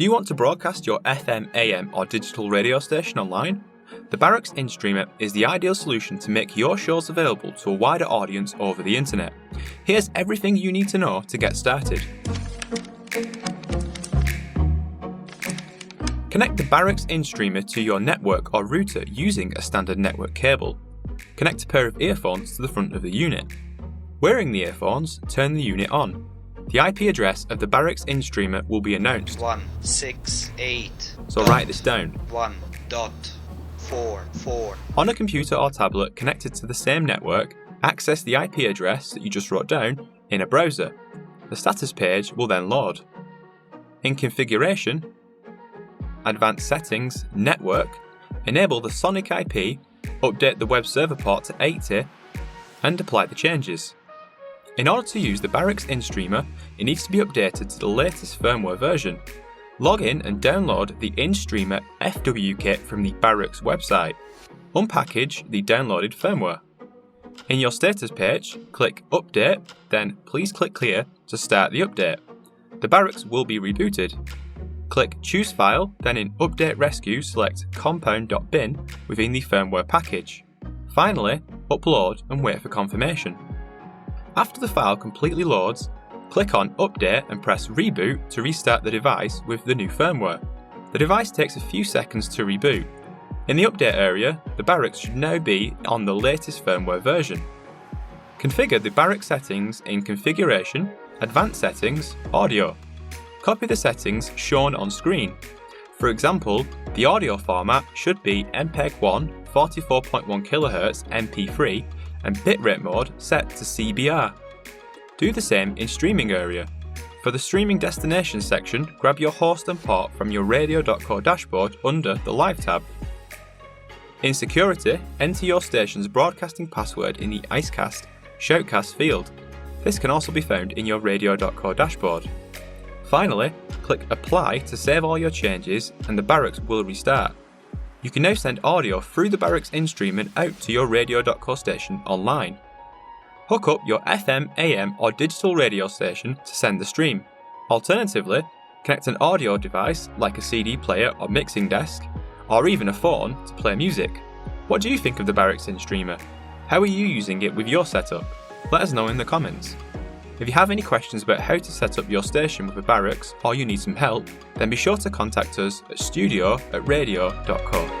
Do you want to broadcast your FM, AM, or digital radio station online? The Barracks InStreamer is the ideal solution to make your shows available to a wider audience over the internet. Here's everything you need to know to get started. Connect the Barracks InStreamer to your network or router using a standard network cable. Connect a pair of earphones to the front of the unit. Wearing the earphones, turn the unit on. The IP address of the Barracks in streamer will be announced. 168. So write this down. 1 dot 4 4. On a computer or tablet connected to the same network, access the IP address that you just wrote down in a browser. The status page will then load. In Configuration, Advanced Settings, Network, enable the Sonic IP, update the web server port to 80, and apply the changes. In order to use the Barracks InStreamer, it needs to be updated to the latest firmware version. Log in and download the InStreamer FW kit from the Barracks website. Unpackage the downloaded firmware. In your status page, click Update, then please click Clear to start the update. The Barracks will be rebooted. Click Choose File, then in Update Rescue select compound.bin within the firmware package. Finally, upload and wait for confirmation. After the file completely loads, click on Update and press Reboot to restart the device with the new firmware. The device takes a few seconds to reboot. In the update area, the barracks should now be on the latest firmware version. Configure the barrack settings in Configuration, Advanced Settings, Audio. Copy the settings shown on screen. For example, the audio format should be MPEG-1 44.1 kHz MP3 and bitrate mode set to CBR. Do the same in streaming area. For the streaming destination section, grab your host and port from your radio.co dashboard under the Live tab. In security, enter your station's broadcasting password in the Icecast Shoutcast field. This can also be found in your radio.co dashboard. Finally, click Apply to save all your changes and the barracks will restart. You can now send audio through the barracks InStream and out to your radio.co station online. Hook up your FM, AM, or digital radio station to send the stream. Alternatively, connect an audio device like a CD player or mixing desk, or even a phone to play music. What do you think of the Barracks InStreamer? How are you using it with your setup? Let us know in the comments. If you have any questions about how to set up your station with a barracks or you need some help, then be sure to contact us at studio at radio.co.